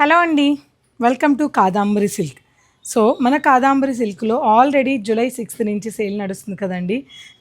Hello అండి. Welcome to Kadambari silk. So మన కాదాంబరి సిల్క్లో ఆల్రెడీ జూలై సిక్స్త్ నుంచి సేల్ నడుస్తుంది కదండి.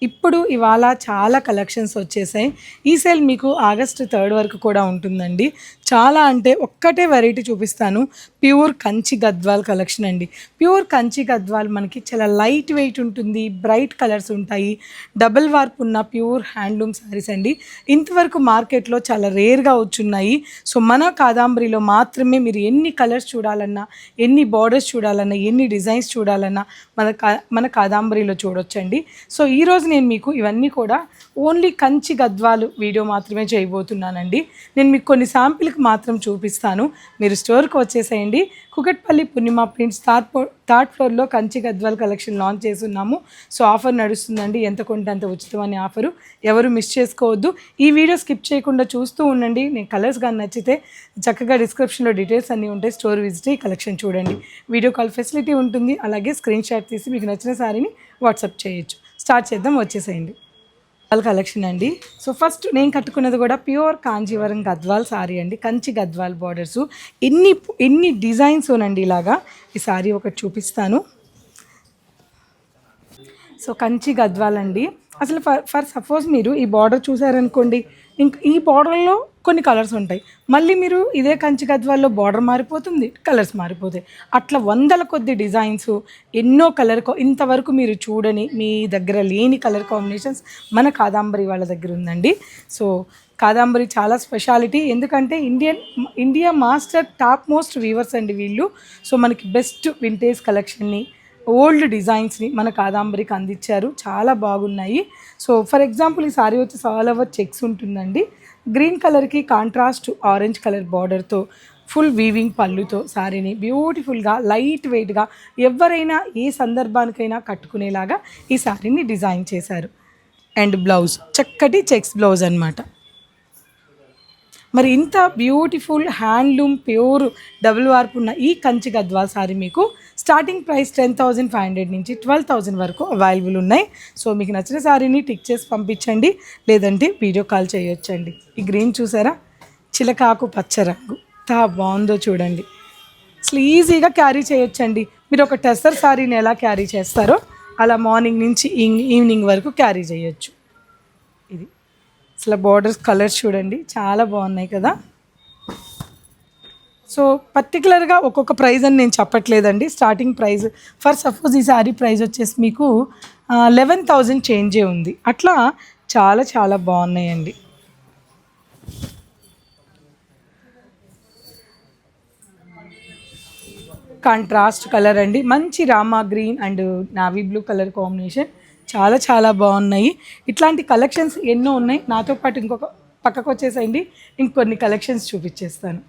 ఇప్పుడు ఇవాళ చాలా కలెక్షన్స్ వచ్చేసాయి. ఈ సేల్ మీకు ఆగస్ట్ థర్డ్ వరకు కూడా ఉంటుందండి. చాలా అంటే ఒక్కటే వెరైటీ చూపిస్తాను. ప్యూర్ కంచి గద్వాల్ కలెక్షన్ అండి. ప్యూర్ కంచి గద్వాల్ మనకి చాలా లైట్ వెయిట్ ఉంటుంది బ్రైట్ కలర్స్ ఉంటాయి డబుల్ వార్ప్ ఉన్న ప్యూర్ హ్యాండ్లూమ్ శారీస్ అండి. ఇంతవరకు మార్కెట్లో చాలా రేర్గా వచ్చున్నాయి. సో మన కాదాంబరిలో మాత్రమే మీరు ఎన్ని కలర్స్ చూడాలన్నా ఎన్ని బార్డర్స్ చూడాలన్నా ఎన్ని డిజైన్స్ చూడాలన్నా మన కా మన కాదాంబరిలో చూడొచ్చండి. సో ఈరోజు నేను మీకు ఇవన్నీ కూడా ఓన్లీ కంచి గద్వాలు వీడియో మాత్రమే చేయబోతున్నానండి. నేను మీకు కొన్ని శాంపిల్కి మాత్రం చూపిస్తాను. మీరు స్టోర్కి వచ్చేసేయండి. Kukatpally Purnima prints third floor third ఫ్లోర్లో కంచి గద్వాల్ కలెక్షన్ లాంచ్ చేస్తున్నాము. సో ఆఫర్ నడుస్తుందండి. ఎంత కొంటే అంత ఉచితం ఆఫరు. ఎవరు మిస్ చేసుకోవద్దు. ఈ వీడియో స్కిప్ చేయకుండా చూస్తూ ఉండండి. నేను కలర్స్ కానీ నచ్చితే చక్కగా డిస్క్రిప్షన్లో డీటెయిల్స్ అన్నీ ఉంటాయి. స్టోర్ విజిట్ అయ్యి కలెక్షన్ చూడండి. వీడియో కాల్ ఫెసిలిటీ ఉంటుంది. అలాగే స్క్రీన్ షాట్ తీసి మీకు నచ్చిన శారీని వాట్సాప్ చేయొచ్చు. స్టార్ట్ చేద్దాం వచ్చేసేయండి. గద్వాల్ కలెక్షన్ అండి. సో ఫస్ట్ నేను కట్టుకున్నది కూడా ప్యూర్ కాంజీవరం గద్వాల్ సారీ అండి. కంచి గద్వాల్ బార్డర్స్ ఎన్ని ఎన్ని డిజైన్స్ ఉనండి ఇలాగా? ఈ సారీ ఒకటి చూపిస్తాను. సో కంచి గద్వాల్ అండి. అసలు ఫర్ ఫర్ సపోజ్ మీరు ఈ బార్డర్ చూసారనుకోండి ఇంక ఈ బార్డర్లో కొన్ని కలర్స్ ఉంటాయి. మళ్ళీ మీరు ఇదే కంచి గద్వాల్లో బార్డర్ మారిపోతుంది కలర్స్ మారిపోతాయి. అట్లా వందల కొద్ది డిజైన్స్ ఎన్నో కలర్ ఇంతవరకు మీరు చూడని మీ దగ్గర లేని కలర్ కాంబినేషన్స్ మన కాదాంబరి వాళ్ళ దగ్గర ఉందండి. సో కాదాంబరి చాలా స్పెషాలిటీ. ఎందుకంటే Indian India master top most weavers అండి వీళ్ళు. సో మనకి బెస్ట్ వింటేజ్ కలెక్షన్ని ఓల్డ్ డిజైన్స్ని మన కాదాంబరికి అందించారు. చాలా బాగున్నాయి. సో ఫర్ ఎగ్జాంపుల్ ఈ సారీ వచ్చి ఆల్ ఓవర్ చెక్స్ ఉంటుందండి. గ్రీన్ కలర్కి కాంట్రాస్ట్ ఆరెంజ్ కలర్ బార్డర్తో ఫుల్ వీవింగ్ పళ్ళుతో శారీని బ్యూటిఫుల్గా లైట్ వెయిట్గా ఎవరైనా ఏ సందర్భానికైనా కట్టుకునేలాగా ఈ శారీని డిజైన్ చేశారు. అండ్ బ్లౌజ్ చక్కటి చెక్స్ బ్లౌజ్ అనమాట మరి ఇంత beautiful handloom pure double warp ఉన్న ఈ కంచి గద్వాల్ సారీ మీకు starting price ten thousand five hundred నుంచి ట్వెల్వ్ థౌజండ్ వరకు అవైలబుల్ ఉన్నాయి. సో మీకు నచ్చిన సారీని టిక్ చేసి పంపించండి. లేదంటే వీడియో కాల్ చేయొచ్చండి. ఈ గ్రీన్ చూసారా? చిలకాకు పచ్చ రంగు. తా బాగుందో చూడండి. అసలు ఈజీగా క్యారీ చేయొచ్చండి. మీరు ఒక టెస్సర్ సారీని ఎలా క్యారీ చేస్తారో అలా మార్నింగ్ నుంచి ఈవినింగ్ వరకు క్యారీ చేయొచ్చు. అసలు బార్డర్స్ కలర్స్ చూడండి చాలా బాగున్నాయి కదా. సో పర్టికులర్గా ఒక్కొక్క ప్రైజ్ అని నేను చెప్పట్లేదండి. స్టార్టింగ్ ప్రైజ్ ఫర్ సపోజ్ ఈ శారీ ప్రైస్ వచ్చేసి మీకు లెవెన్ థౌజండ్ చేంజే ఉంది. అట్లా చాలా చాలా బాగున్నాయండి. కాంట్రాస్ట్ కలర్ అండి. మంచి Rama green and navy blue colour combination చాలా చాలా బాగున్నాయి. ఇట్లాంటి కలెక్షన్స్ ఎన్నో ఉన్నాయి. నాతో పాటు ఇంకొక పక్కకు వచ్చేసేయండి. ఇంకొన్ని కలెక్షన్స్ చూపించేస్తాను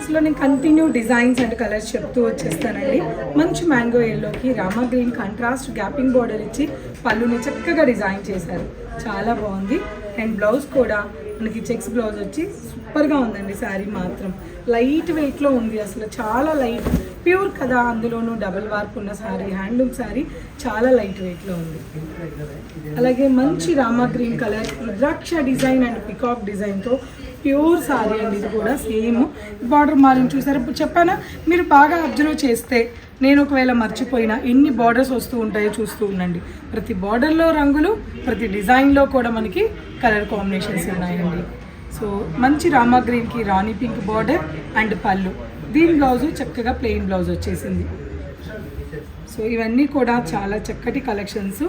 అసలు నేను కంటిన్యూ డిజైన్స్ అండ్ కలర్స్ చెప్తూ వచ్చేస్తానండి. మంచి మ్యాంగో ఎల్లోకి Rama green contrast gapping border ఇచ్చి పళ్ళుని చక్కగా డిజైన్ చేశారు. చాలా బాగుంది. అండ్ బ్లౌజ్ కూడా మనకి చెక్స్ బ్లౌజ్ వచ్చి సూపర్గా ఉందండి శారీ మాత్రం. లైట్ వెయిట్లో ఉంది అసలు. చాలా లైట్ ప్యూర్ కదా అందులోనూ డబుల్ వార్ప్ ఉన్న శారీ హ్యాండ్లూమ్ శారీ చాలా లైట్ వెయిట్లో ఉంది. అలాగే మంచి Rama green colour rudraksha design and peacock డిజైన్తో ప్యూర్ సారీ అండి ఇది కూడా సేమ్. బార్డర్ మారిన చూసారు? ఇప్పుడు చెప్పానా? మీరు బాగా అబ్జర్వ్ చేస్తే నేను ఒకవేళ మర్చిపోయినా ఎన్ని బార్డర్స్ వస్తూ ఉంటాయో చూస్తూ ఉండండి. ప్రతి బార్డర్లో రంగులు ప్రతి డిజైన్లో కూడా మనకి కలర్ కాంబినేషన్స్ ఉన్నాయండి. సో మంచి రామా గ్రీన్కి రాణి పింక్ బార్డర్ అండ్ పళ్ళు. దీని బ్లౌజ్ చక్కగా ప్లెయిన్ బ్లౌజ్ వచ్చేసింది. సో ఇవన్నీ కూడా చాలా చక్కటి కలెక్షన్స్.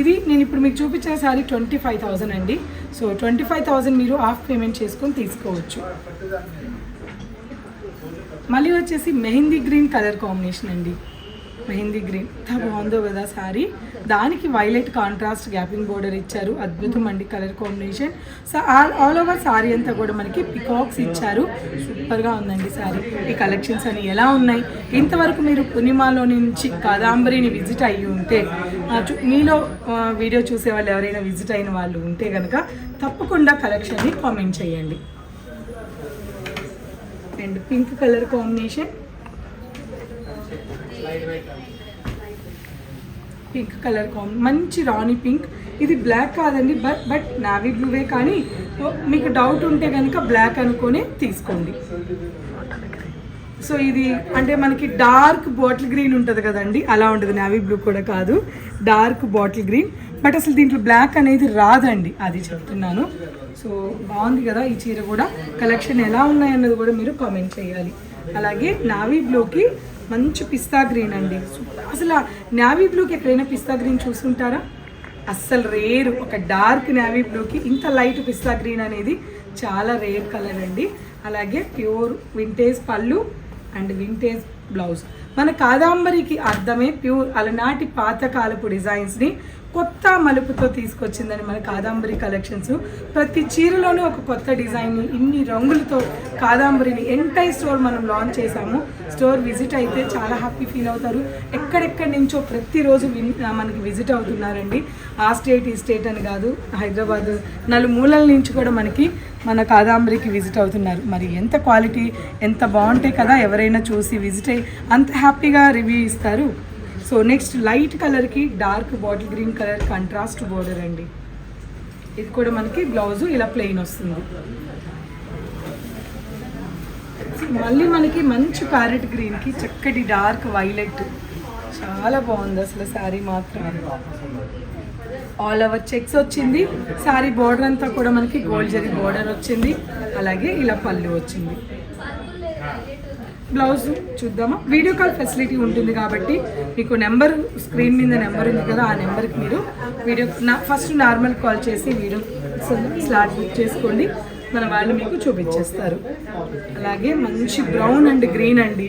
ఇది నేను ఇప్పుడు మీకు చూపించిన సారీ ట్వంటీ ఫైవ్ థౌజండ్ అండి. సో ట్వంటీ ఫైవ్ థౌజండ్ మీరు హాఫ్ పేమెంట్ చేసుకొని తీసుకోవచ్చు. మళ్ళీ వచ్చేసి మెహందీ గ్రీన్ కలర్ కాంబినేషన్ అండి. మెహందీ గ్రీన్. ఎంత బాగుందో కదా సారీ దానికి వైలెట్ కాంట్రాస్ట్ గ్యాపింగ్ బోర్డర్ ఇచ్చారు. అద్భుతం అండి colour combination. So all all over sari అంతా కూడా మనకి పికాక్స్ ఇచ్చారు. సూపర్గా ఉందండి సారీ ఈ కలెక్షన్స్ అని ఎలా ఉన్నాయి? ఇంతవరకు మీరు పూర్ణిమాలో నుంచి కాదాంబరిని విజిట్ అయ్యి ఉంటే మీలో వీడియో చూసే వాళ్ళు ఎవరైనా విజిట్ అయిన వాళ్ళు ఉంటే కనుక తప్పకుండా కలెక్షన్ని కామెంట్ చేయండి. And pink colour combination. Pink colour combi మంచి రాణి పింక్ ఇది బ్లాక్ కాదండి బట్ బట్ నావీ బ్లూవే కానీ సో మీకు డౌట్ ఉంటే కనుక బ్లాక్ అనుకొని తీసుకోండి. సో ఇది అంటే మనకి డార్క్ బాటిల్ గ్రీన్ ఉంటుంది కదండి అలా ఉంటుంది నావీ బ్లూ కూడా కాదు. డార్క్ బాటిల్ గ్రీన్ బట్ అసలు దీంట్లో బ్లాక్ అనేది రాదండి అది చెప్తున్నాను. సో బాగుంది కదా ఈ చీర కూడా. కలెక్షన్ ఎలా ఉన్నాయన్నది కూడా మీరు కామెంట్ చేయాలి. అలాగే నావీ బ్లూకి మంచి పిస్తా గ్రీన్ అండి. అసలు నావీ బ్లూకి ఎక్కడైనా పిస్తా గ్రీన్ చూసుంటారా అస్సలు రేర్. ఒక డార్క్ నావీ బ్లూకి ఇంత లైట్ పిస్తా గ్రీన్ అనేది చాలా రేర్ కలర్ అండి. అలాగే ప్యూర్ వింటేజ్ పళ్ళు అండ్ వింటేజ్ బ్లౌజ్ మన కాదాంబరికి అర్థమే ప్యూర్ అలనాటి పాతకాలపు డిజైన్స్ని కొత్త మలుపుతో తీసుకొచ్చిందని మన కాదాంబరి కలెక్షన్స్ ప్రతి చీరలోనూ ఒక కొత్త డిజైన్ ఇన్ని రంగులతో కాదాంబరిని ఎంటై స్టోర్ మనం లాంచ్ చేశాము. స్టోర్ విజిట్ అయితే చాలా హ్యాపీ ఫీల్ అవుతారు. ఎక్కడెక్కడి నుంచో ప్రతిరోజు విన్- మనకి విజిట్ అవుతున్నారండి. ఆ స్టేట్ ఈ స్టేట్ అని కాదు హైదరాబాద్ నలుమూలల నుంచి కూడా మనకి మన కాదాంబరికి విజిట్ అవుతున్నారు. మరి ఎంత క్వాలిటీ ఎంత బాగుంటాయి కదా ఎవరైనా చూసి విజిట్ అయ్యి అంత హ్యాపీగా రివ్యూ ఇస్తారు. సో నెక్స్ట్ లైట్ కలర్కి dark bottle green colour contrast border అండి. ఇది కూడా మనకి బ్లౌజు ఇలా ప్లెయిన్ వస్తుంది. మళ్ళీ మనకి మంచి ప్యారెట్ గ్రీన్కి చక్కటి డార్క్ వైలెట్. చాలా బాగుంది అసలు శారీ మాత్రం. ఆల్ ఓవర్ చెక్స్ వచ్చింది. శారీ బోర్డర్ అంతా కూడా మనకి గోల్డ్ జరీ బోర్డర్ వచ్చింది. అలాగే ఇలా పళ్ళు వచ్చింది. బ్లౌజ్ చూద్దామా? వీడియో కాల్ ఫెసిలిటీ ఉంటుంది కాబట్టి మీకు నెంబర్ స్క్రీన్ మీద నెంబర్ ఉంది కదా ఆ నెంబర్కి మీరు వీడియో నా ఫస్ట్ నార్మల్ కాల్ చేసి వీడియో స్లాట్ బుక్ చేసుకోండి. మన వాళ్ళు మీకు చూపించేస్తారు. అలాగే మంచి బ్రౌన్ అండ్ గ్రీన్ అండి.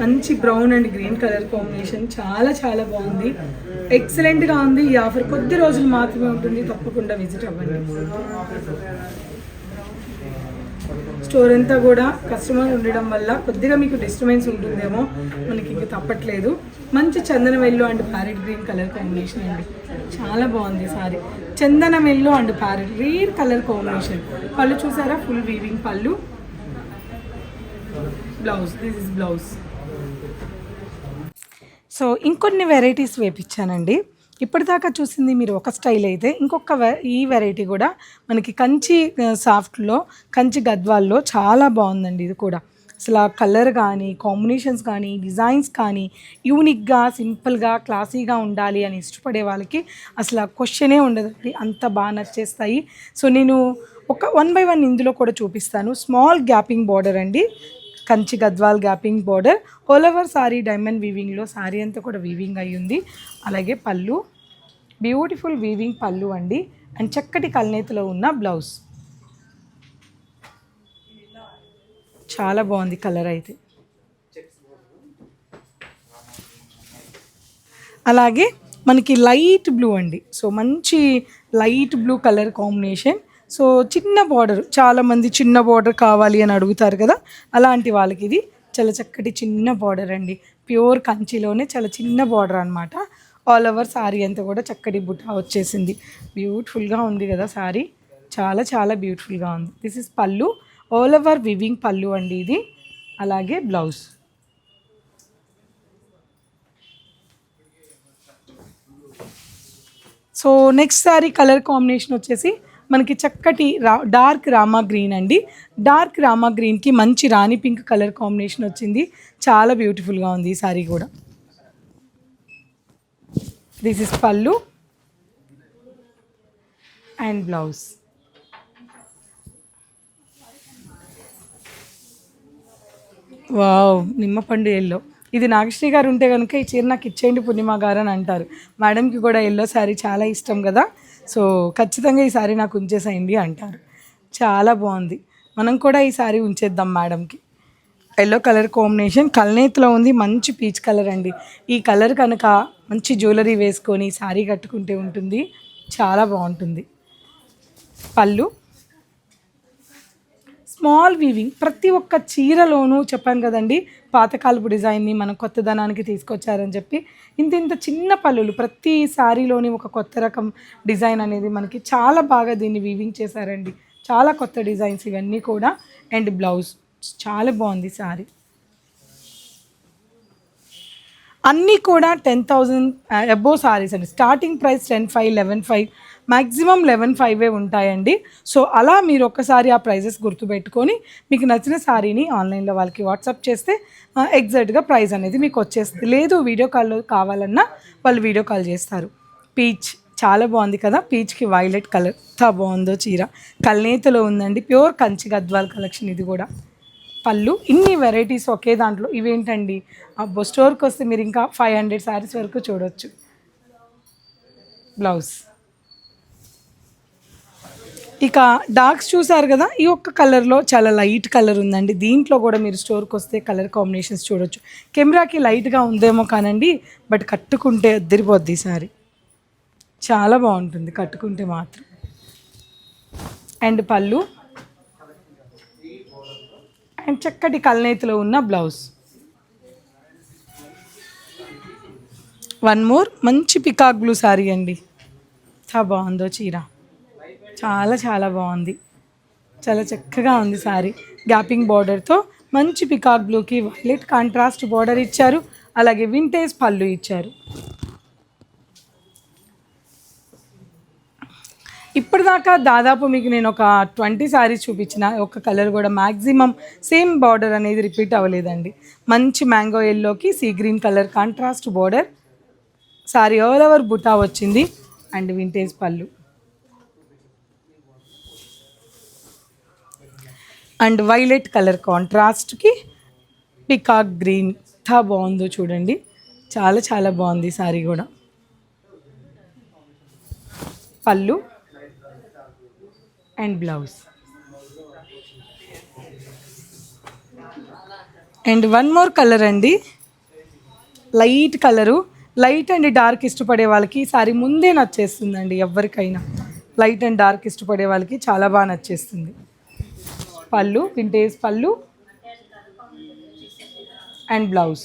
మంచి brown and green colour combination చాలా చాలా బాగుంది. ఎక్సలెంట్గా ఉంది. ఈ ఆఫర్ కొద్ది రోజులు మాత్రమే ఉంటుంది. తప్పకుండా విజిట్ అవ్వండి. స్టోర్ అంతా కూడా కస్టమర్ ఉండడం వల్ల కొద్దిగా మీకు డిస్టర్బెన్స్ ఉంటుందేమో మనకి ఇంక తప్పట్లేదు. మంచి చందనం yellow and parrot green colour combination అండి. చాలా బాగుంది సారీ. చందనం yellow and parrot rare colour combination. పళ్ళు చూసారా? ఫుల్ వీవింగ్ పళ్ళు. Blouse. This is blouse. So ఇంకొన్ని వెరైటీస్ వేపించానండి ఇప్పటిదాకా చూసింది మీరు ఒక స్టైల్ అయితే ఇంకొక వె- ఈ వెరైటీ కూడా మనకి కంచి సాఫ్ట్లో కంచి గద్వాల్లో చాలా బాగుందండి ఇది కూడా. అసలు ఆ కలర్ కానీ కాంబినేషన్స్ కానీ డిజైన్స్ కానీ యూనిక్గా సింపుల్గా క్లాసీగా ఉండాలి అని ఇష్టపడే వాళ్ళకి అసలు ఆ క్వశ్చనే ఉండదండి అంత బాగా నచ్చేస్తాయి. సో నేను ఒక వన్ బై వన్ ఇందులో కూడా చూపిస్తాను. స్మాల్ గ్యాపింగ్ బార్డర్ అండి. Kanchi Gadwal gapping border. All over sari diamond వీవింగ్లో sari అంతా కూడా వీవింగ్ అయి ఉంది. అలాగే పళ్ళు. బ్యూటిఫుల్ వీవింగ్ పళ్ళు అండి. అండ్ చక్కటి కల్నేతలో ఉన్న బ్లౌజ్ చాలా బాగుంది కలర్ అయితే. అలాగే మనకి లైట్ బ్లూ అండి. సో మంచి light blue colour combination so చిన్న బార్డర్ చాలామంది చిన్న బార్డర్ కావాలి అని అడుగుతారు కదా? అలాంటి వాళ్ళకి ఇది చాలా చక్కటి చిన్న బార్డర్ అండి. ప్యూర్ కంచిలోనే చాలా చిన్న బార్డర్ అనమాట ఆల్ ఓవర్ శారీ అంతా కూడా చక్కటి బుట్ట వచ్చేసింది. బ్యూటిఫుల్గా ఉంది కదా శారీ చాలా చాలా బ్యూటిఫుల్గా ఉంది. దిస్ ఇస్ పళ్ళు ఆల్ ఓవర్ వివింగ్ పళ్ళు అండి ఇది. అలాగే blouse so next sari colour combination వచ్చేసి మనకి చక్కటి రా డార్క్ రామా గ్రీన్ అండి. డార్క్ రామా గ్రీన్కి మంచి రాణి పింక్ కలర్ కాంబినేషన్ వచ్చింది. చాలా బ్యూటిఫుల్గా ఉంది ఈ సారీ కూడా. దిస్ ఇస్ పళ్ళు అండ్ బ్లౌజ్ వావ్ నిమ్మపండు ఎల్లో ఇది నాగశ్రీ గారు ఉంటే కనుక ఈ చీర నాకు ఇచ్చేయండి పూర్ణిమ గారు అని అంటారు. మేడంకి కూడా ఎల్లో శారీ చాలా ఇష్టం కదా. సో ఖచ్చితంగా ఈ శారీ నాకు ఉంచేసేయండి అంటారు. చాలా బాగుంది. మనం కూడా ఈ శారీ ఉంచేద్దాం మేడంకి. ఎల్లో కలర్ కాంబినేషన్ కల్నేతిలో ఉంది. మంచి పీచ్ కలర్ అండి. ఈ కలర్ కనుక మంచి జ్యువెలరీ వేసుకొని శారీ కట్టుకుంటే ఉంటుంది. చాలా బాగుంటుంది. పళ్ళు స్మాల్ వీవింగ్ ప్రతి ఒక్క చీరలోనూ చెప్పాను కదండి పాతకాలపు డిజైన్ని మనం కొత్తదనానికి తీసుకొచ్చారని చెప్పి ఇంత ఇంత చిన్న పళ్ళులు ప్రతి శారీలోని ఒక కొత్త రకం డిజైన్ అనేది మనకి చాలా బాగా దీన్ని వీవింగ్ చేశారండి. చాలా కొత్త డిజైన్స్ ఇవన్నీ కూడా. అండ్ బ్లౌజ్ చాలా బాగుంది శారీ అన్నీ కూడా టెన్ థౌజండ్ అబోవ్ సారీస్ అండి. Starting price ten five eleven five. Maximum eleven ఫైవే ఉంటాయండి. సో అలా మీరు ఒక్కసారి ఆ ప్రైజెస్ గుర్తుపెట్టుకొని మీకు నచ్చిన శారీని ఆన్లైన్లో వాళ్ళకి వాట్సాప్ చేస్తే ఎగ్జాక్ట్గా ప్రైస్ అనేది మీకు వచ్చేస్తుంది. లేదు వీడియో కాల్లో కావాలన్నా వాళ్ళు వీడియో కాల్ చేస్తారు. పీచ్ చాలా బాగుంది కదా? పీచ్కి వైలెట్ కలర్. ఎంత బాగుందో చీర. కల్నేతలో ఉందండి. ప్యూర్ కంచి గద్వాల్ కలెక్షన్ ఇది కూడా. పళ్ళు ఇన్ని వెరైటీస్ ఒకే దాంట్లో. ఇవేంటండి? అబ్బో స్టోర్కి వస్తే మీరు ఇంకా ఫైవ్ హండ్రెడ్ శారీస్ వరకు చూడవచ్చు బ్లౌజ్. ఇక డార్క్స్ చూసారు కదా ఈ ఒక్క కలర్లో చాలా లైట్ కలర్ ఉందండి. దీంట్లో కూడా మీరు స్టోర్కి వస్తే కలర్ కాంబినేషన్స్ చూడొచ్చు. కెమెరాకి లైట్గా ఉందేమో కానండి బట్ కట్టుకుంటే అద్దరిపోద్ది సారీ. చాలా బాగుంటుంది కట్టుకుంటే మాత్రం. అండ్ పళ్ళు. అండ్ చక్కటి కల్నేతిలో ఉన్న బ్లౌజ్ వన్ మోర్ మంచి పికాక్ బ్లూ సారీ అండి. చాలా బాగుందో చీర. చాలా చాలా బాగుంది. చాలా చక్కగా ఉంది సారీ. గ్యాపింగ్ బార్డర్తో మంచి పికాక్ బ్లూకి వైలెట్ కాంట్రాస్ట్ బార్డర్ ఇచ్చారు. అలాగే వింటేజ్ పళ్ళు ఇచ్చారు. ఇప్పటిదాకా దాదాపు మీకు నేను ఒక ట్వంటీ శారీస్ చూపించిన ఒక కలర్ కూడా మ్యాక్సిమం సేమ్ బార్డర్ అనేది రిపీట్ అవ్వలేదండి. మంచి మ్యాంగో ఎల్లోకి sea green colour contrast border. Sari all over buta వచ్చింది. అండ్ వింటేజ్ పళ్ళు. అండ్ వైలెట్ కలర్ కాంట్రాస్ట్కి పికాక్ గ్రీన్ ఎంత బాగుందో చూడండి. చాలా చాలా బాగుంది సారీ కూడా. పళ్ళు and blouse. And one more colour అండి. Light colour. Light and dark ఇష్టపడే వాళ్ళకి సారీ ముందే నచ్చేస్తుందండి ఎవరికైనా. లైట్ అండ్ డార్క్ ఇష్టపడే వాళ్ళకి చాలా బాగా నచ్చేస్తుంది. పళ్ళు వింటేజ్ పళ్ళు అండ్ బ్లౌజ్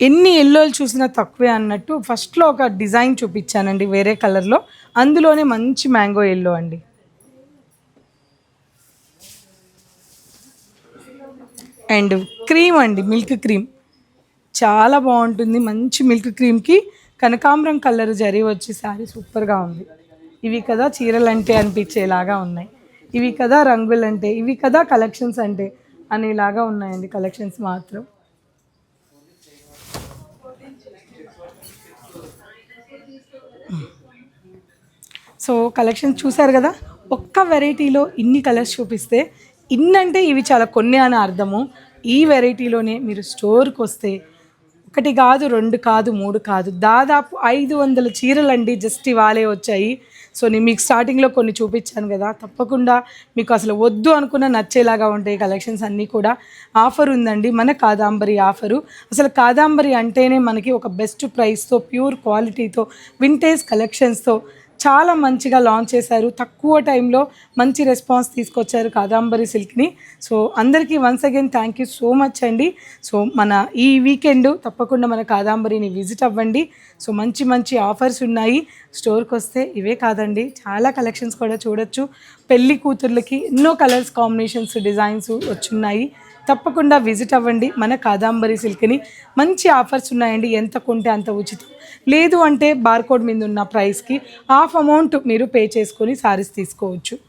ఎన్ని ఎల్లోలు చూసినా తక్కువే అన్నట్టు ఫస్ట్లో ఒక డిజైన్ చూపించానండి వేరే కలర్లో అందులోనే మంచి మ్యాంగో ఎల్లో అండి. అండ్ క్రీమ్ అండి మిల్క్ క్రీమ్ చాలా బాగుంటుంది మంచి మిల్క్ క్రీమ్కి కనకాంబరం కలర్ జరి వచ్చి శారీ సూపర్గా ఉంది. ఇవి కదా చీరలు అంటే అనిపించేలాగా ఉన్నాయి. ఇవి కదా రంగులు అంటే ఇవి కదా కలెక్షన్స్ అంటే అనేలాగా ఉన్నాయండి కలెక్షన్స్ మాత్రం. సో కలెక్షన్ చూసారు కదా? ఒక్క వెరైటీలో ఇన్ని కలర్స్ చూపిస్తే ఇన్నంటే ఇవి చాలా కొన్ని అని అర్థము. ఈ వెరైటీలోనే మీరు స్టోర్కి వస్తే ఒకటి కాదు రెండు కాదు మూడు కాదు దాదాపు ఐదు వందల చీరలండి జస్ట్ ఇవాళే వచ్చాయి. సో నేను మీకు స్టార్టింగ్లో కొన్ని చూపించాను కదా తప్పకుండా మీకు అసలు వద్దు అనుకున్న నచ్చేలాగా ఉంటాయి కలెక్షన్స్ అన్నీ కూడా. ఆఫర్ ఉందండి మన కాదాంబరి ఆఫరు అసలు కాదాంబరి అంటేనే మనకి ఒక బెస్ట్ ప్రైస్తో ప్యూర్ క్వాలిటీతో వింటేజ్ కలెక్షన్స్తో చాలా మంచిగా లాంచ్ చేశారు. తక్కువ టైంలో మంచి రెస్పాన్స్ తీసుకొచ్చారు కాదాంబరి సిల్క్ని సో అందరికీ once again thank you so much అండి. సో మన ఈ వీకెండ్ తప్పకుండా మన కాదాంబరిని విజిట్ అవ్వండి. సో మంచి మంచి ఆఫర్స్ ఉన్నాయి. స్టోర్కి వస్తే ఇవే కాదండి. చాలా కలెక్షన్స్ కూడా చూడొచ్చు. పెళ్ళి కూతుర్లకి ఎన్నో కలర్స్ కాంబినేషన్స్ డిజైన్స్ వచ్చున్నాయి. తప్పకుండా విజిట్ అవ్వండి మన కాదాంబరి సిల్క్ని. మంచి ఆఫర్స్ ఉన్నాయండి. ఎంత కొంటే అంత ఉచితం. లేదు అంటే బార్కోడ్ మీద ఉన్న ప్రైస్కి హాఫ్ అమౌంట్ మీరు పే చేసుకొని సారీస్ తీసుకోవచ్చు.